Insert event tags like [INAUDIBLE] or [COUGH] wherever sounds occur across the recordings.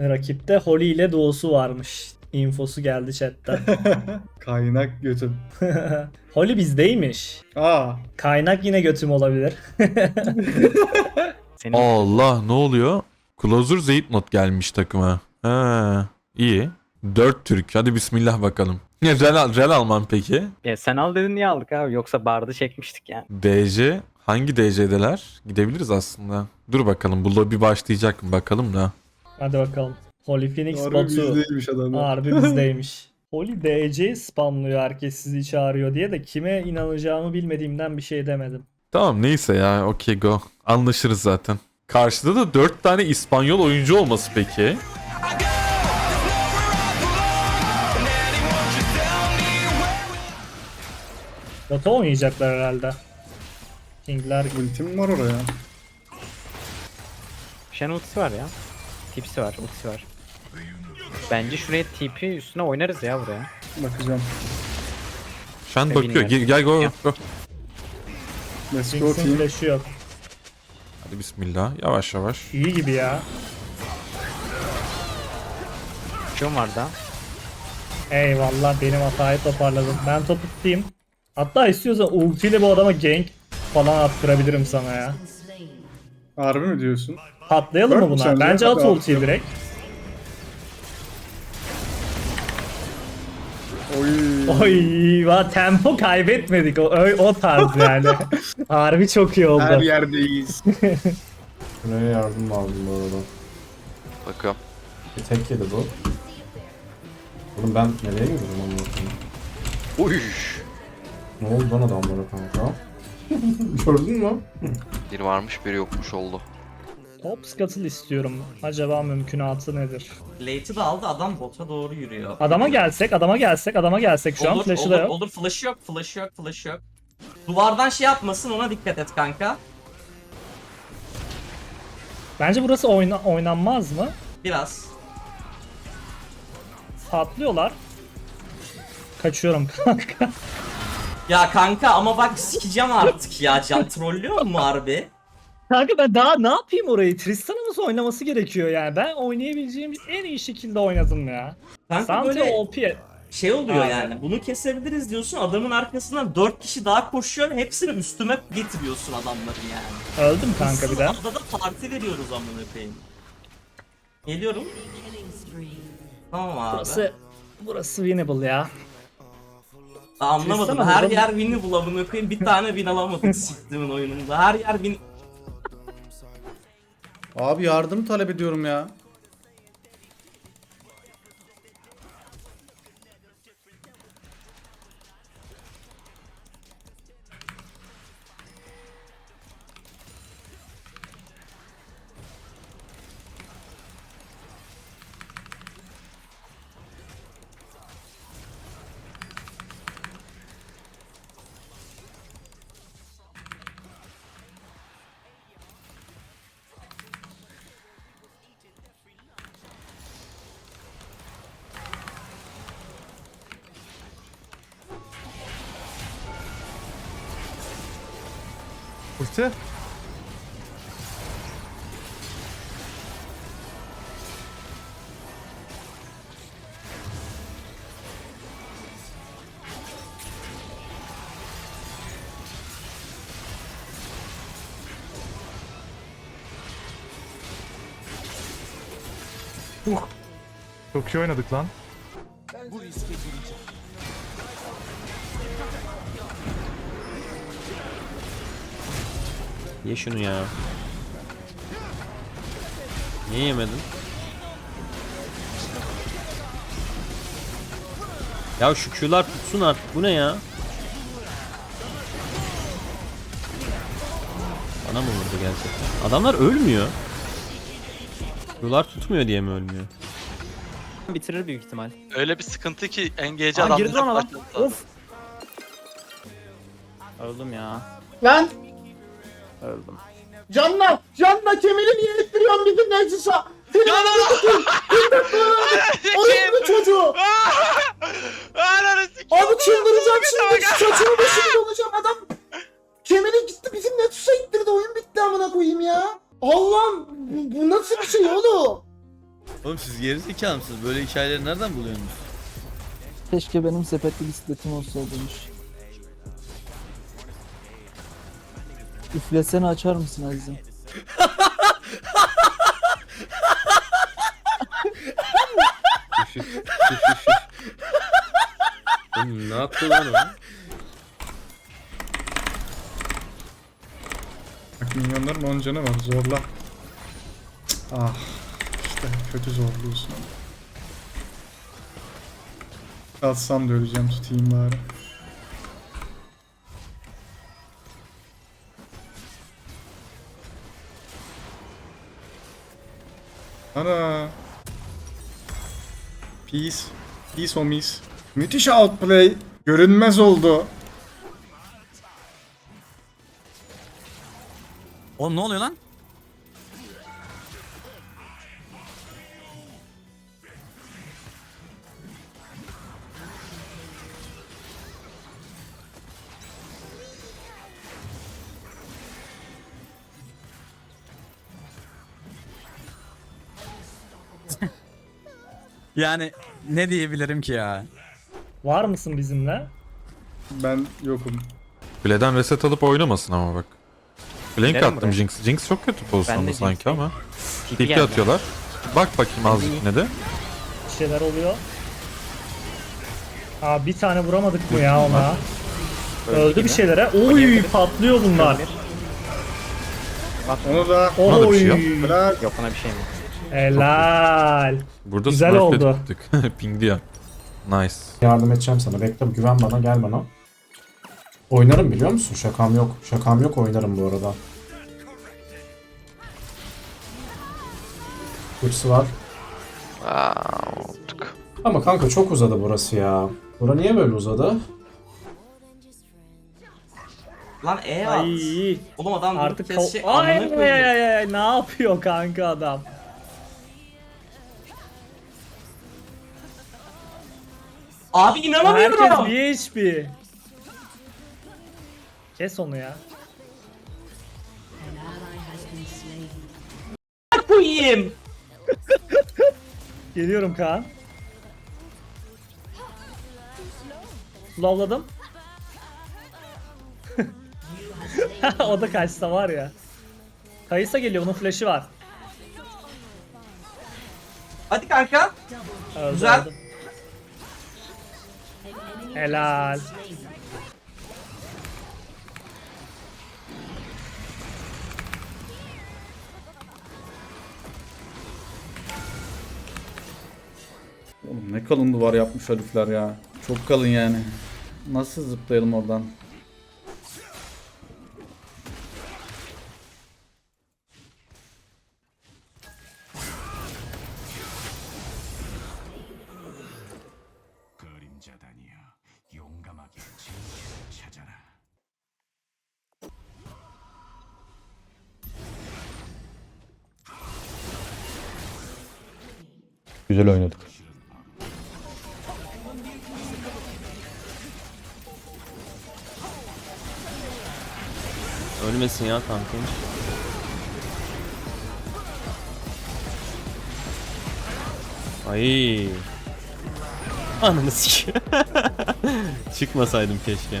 Rakipte Holly ile doğusu varmış. Infosu geldi chatten. [LAUGHS] Kaynak götüm. [LAUGHS] Holly bizdeymiş. Aa. Kaynak yine götüm olabilir. [LAUGHS] Senin Allah ne oluyor? Closer Zeytnot gelmiş takıma. Ha, iyi. 4 Türk. Hadi bismillah bakalım. Ne Real, Real Alman peki? E, sen al dedin niye aldık abi? Yoksa bardı çekmiştik yani. DC. Hangi DC'deler? Gidebiliriz aslında. Dur bakalım bu lobby başlayacak mı bakalım da. Hadi bakalım. Holy Phoenix Harbi Batu. bizdeymiş adamlar. Harbi bizdeymiş. [LAUGHS] Holy DC spamlıyor herkes sizi çağırıyor diye de kime inanacağımı bilmediğimden bir şey demedim. Tamam neyse ya okey go. Anlaşırız zaten. Karşıda da 4 tane İspanyol oyuncu olması peki. Batu oynayacaklar herhalde. Kingler Ultim var oraya. Shen ultisi var ya. Tipsi var, ultisi var. Bence şuraya TP üstüne oynarız ya buraya. Bakacağım. Şu an bakıyor. Gel, gel go, go. Let's go Jinx'in team. flash'ı yok. Hadi bismillah. Yavaş yavaş. İyi gibi ya. Şun var da. Eyvallah benim hatayı toparladım. Ben topu tutayım. Hatta istiyorsan ultiyle bu adama gank falan attırabilirim sana ya. Harbi mi diyorsun? Patlayalım mı buna? Bence at ultiyi direkt. Oy. Oy, va tempo kaybetmedik. O, o, o tarz yani. [LAUGHS] Harbi çok iyi oldu. Her yerdeyiz. [LAUGHS] Şuraya yardım lazım bu arada. Bakıyorum. Bir tek yedi bu. Oğlum ben nereye gidiyorum anlatayım. Uy. Ne oldu lan adamlara kanka? [LAUGHS] Gördün mü? Bir varmış biri yokmuş oldu. Top scuttle istiyorum. Acaba mümkünatı nedir? Late'i de aldı adam bota doğru yürüyor. Adama gelsek, adama gelsek, adama gelsek şu an olur, flash'ı olur, da yok. olur flash'ı yok, flash'ı yok, flash'ı yok. Duvardan şey yapmasın ona dikkat et kanka. Bence burası oyna oynanmaz mı? Biraz. Patlıyorlar. Kaçıyorum [LAUGHS] kanka. Ya kanka ama bak sikeceğim artık ya can trollüyor mu harbi? Kanka ben daha ne yapayım orayı? Tristan'ımız oynaması gerekiyor yani. Ben oynayabileceğim en iyi şekilde oynadım ya. Kanka Sante böyle OP. şey oluyor Abi. yani bunu kesebiliriz diyorsun adamın arkasından 4 kişi daha koşuyor hepsini üstüme getiriyorsun adamların yani. Öldüm kanka bir de. Adada da parti veriyoruz amına koyayım. Geliyorum. Tamam abi. Burası burası winnable ya. Daha anlamadım. Her yer win'i bulamını koyayım. Bir tane win alamadık [LAUGHS] siktimin oyununda. Her yer win. Abi yardım talep ediyorum ya. Ulti. Uh. Çok iyi oynadık lan. Ye şunu ya. Niye yemedin? Ya şu Q'lar tutsun artık bu ne ya? Bana mı vurdu gerçekten? Adamlar ölmüyor. Q'lar tutmuyor diye mi ölmüyor? Bitirir büyük ihtimal. Öyle bir sıkıntı ki engage Aa, girdi lan adam. başladı. Of. Öldüm ya. Lan Öldüm. canla canla kemeri niye ettiriyorsun bizim Nexus'a? Seni Orası çocuğu. [LAUGHS] Abi çıldıracağım şimdi. Saçımı [LAUGHS] başımı olacağım adam. Kemeri gitti bizim Nexus'a ittirdi. Oyun bitti amına koyayım ya. Allah'ım bu, bu nasıl bir şey oğlum? Oğlum siz gerizekalı mısınız? Böyle hikayeleri nereden buluyorsunuz? Keşke benim sepetli bisikletim olsaymış. Üflesene açar mısın Aziz'im? Oğlum ne yaptı lan o? Bak milyonların 10 canı var zorla. Ah işte kötü zorluyorsun ama. Kalsam da öleceğim tutayım bari. Ana. Peace. Peace homies. Müthiş outplay. Görünmez oldu. Oğlum ne oluyor lan? Yani ne diyebilirim ki ya? Var mısın bizimle? Ben yokum. Kuleden reset alıp oynamasın ama bak. Gidelim attım buraya. Jinx. Jinx çok kötü Ben pozisyonda de sanki Jinx'teyim. ama. TP geldi. atıyorlar. Bak bakayım azıcık yine de. Bir şeyler oluyor. Aa bir tane vuramadık mı ya ona? Öldü bir şeylere. Oy patlıyor bunlar. Onu da Ona da bir şey. Oy. bırak. Yok ona bir şey mi? Helal. Burada Güzel Smurf'le oldu. tuttuk. [LAUGHS] Ping diyor. Nice. Yardım edeceğim sana. Bekle güven bana gel bana. Oynarım biliyor musun? Şakam yok. Şakam yok oynarım bu arada. Hırsı var. Aa, unuttuk. Ama kanka çok uzadı burası ya. Bura niye böyle uzadı? Lan E at. Ay. Oğlum adam Artık kesecek. ay, ay, ay, ay, ne yapıyor kanka adam? Abi inanamıyorum. Herkes bir HP. Kes onu ya. koyayım. Geliyorum Kaan. Slowladım. [LAUGHS] o da kaçsa var ya. Kayısa geliyor bunun flash'ı var. Hadi kanka. Öldü, Güzel. öldü. Helal. Oğlum ne kalın duvar yapmış herifler ya. Çok kalın yani. Nasıl zıplayalım oradan? Güzel oynadık. Ölmesin ya tankın. Ay. Ananı sikeyim. [LAUGHS] Çıkmasaydım keşke.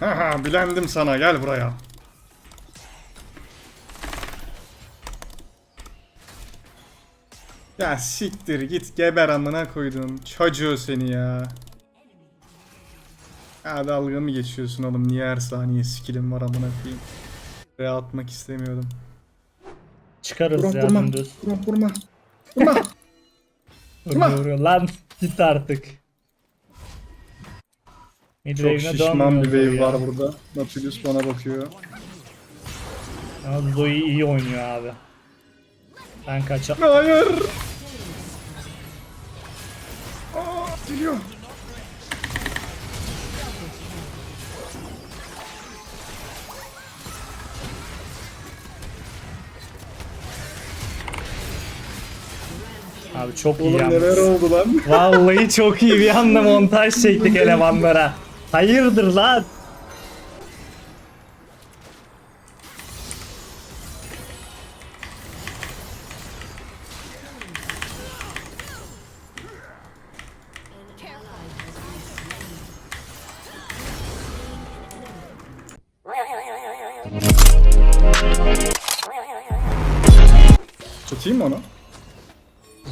Haha bilendim sana gel buraya. Ya siktir git geber amına koydum çocuğu seni ya. Ya dalga mı geçiyorsun oğlum? Niye her saniye skillim var amına koyayım? Ve atmak istemiyordum. Çıkarız Vurma ya vurma. dümdüz. Vurma vurma. Vurma. [LAUGHS] Vuruyor, vuruyor. Lan git artık. Çok şişman bir wave var burada. Nautilus bana bakıyor. Ama Zoe iyi oynuyor abi. Ben kaça... Hayır. Aa, geliyor. Abi çok iyi Oğlum yalnız. neler oldu lan? Vallahi çok iyi bir anda montaj çektik [LAUGHS] elemanlara. Hayırdır lan? Tutayım mı onu?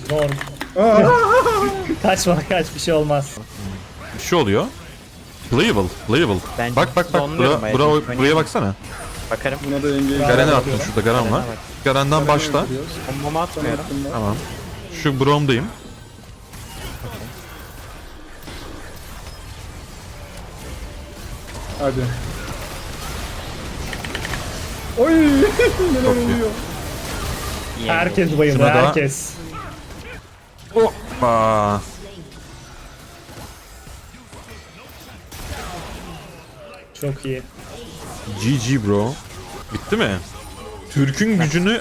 Zor. Aa, [LAUGHS] Kaçma kaç bir şey olmaz. Bir şey oluyor. Playable, playable. Bence bak bak bak bura, bura, buraya baksana. Bakarım. buna da engage. Garen'e attın şurada Garen var. Garen'den başla. Kombomu atmıyorum. Tamam. Şu Brom'dayım. Hadi. Oy! [LAUGHS] neler oluyor? İyi Herkes bayıldı herkes. Aa, Çok iyi. GG bro. Bitti mi? Türk'ün gücünü [LAUGHS]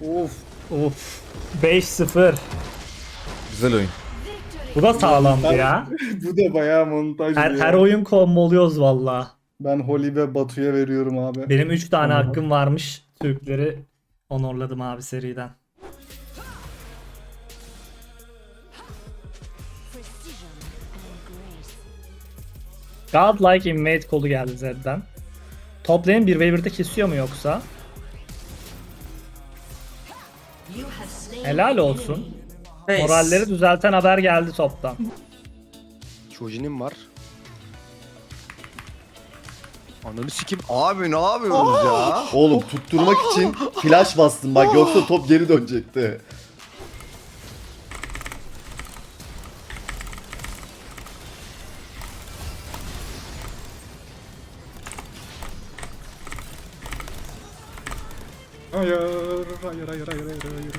Of. Uf. 5-0. güzel oyun. Bu da sağlamdı ya. [LAUGHS] Bu da bayağı montaj Her, ya. her oyun komboluyoruz valla. Ben Holly ve Batu'ya veriyorum abi. Benim 3 tane hakkım varmış. Türkleri onorladım abi seriden. Godlike Invade kolu geldi Zed'den. Top lane 1v1'de kesiyor mu yoksa? Helal olsun. Face. Moralleri düzelten haber geldi toptan. Çojinim var. Ananı sikim. Abi ne yapıyorsunuz ya? Oğlum tutturmak için flash bastım bak yoksa top geri dönecekti. Hayır, hayır, hayır, hayır, hayır, hayır.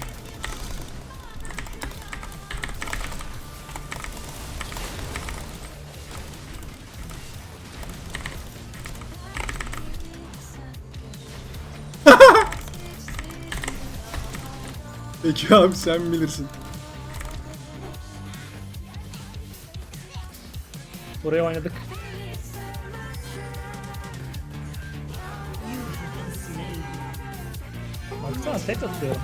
Peki abi sen bilirsin. Buraya oynadık. Tek atıyorum.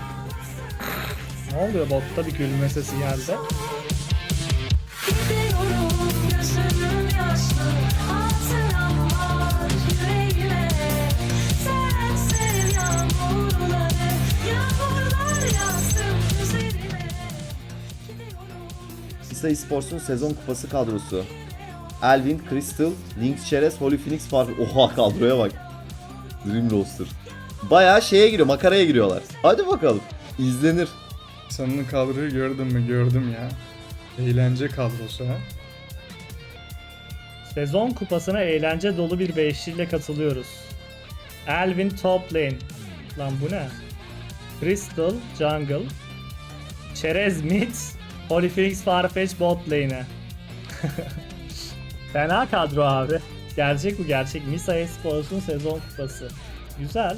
Ne oluyor botta bir gülme sesi geldi. Sisa Esports'un sezon kupası kadrosu. Elvin, Crystal, Lynx Çerez, Holy Phoenix Fark. Oha kadroya bak. Dream Roster. Bayağı şeye giriyor, makaraya giriyorlar. Hadi bakalım. İzlenir. Senin kadroyu gördün mü? Gördüm ya. Eğlence kadrosu ha. Sezon kupasına eğlence dolu bir beşliyle katılıyoruz. Elvin top lane. Lan bu ne? Crystal jungle. Çerez mid. Holy Phoenix Farfetch bot lane'e. [LAUGHS] Fena kadro abi. Gerçek bu gerçek. Misa Esports'un sezon kupası. Güzel.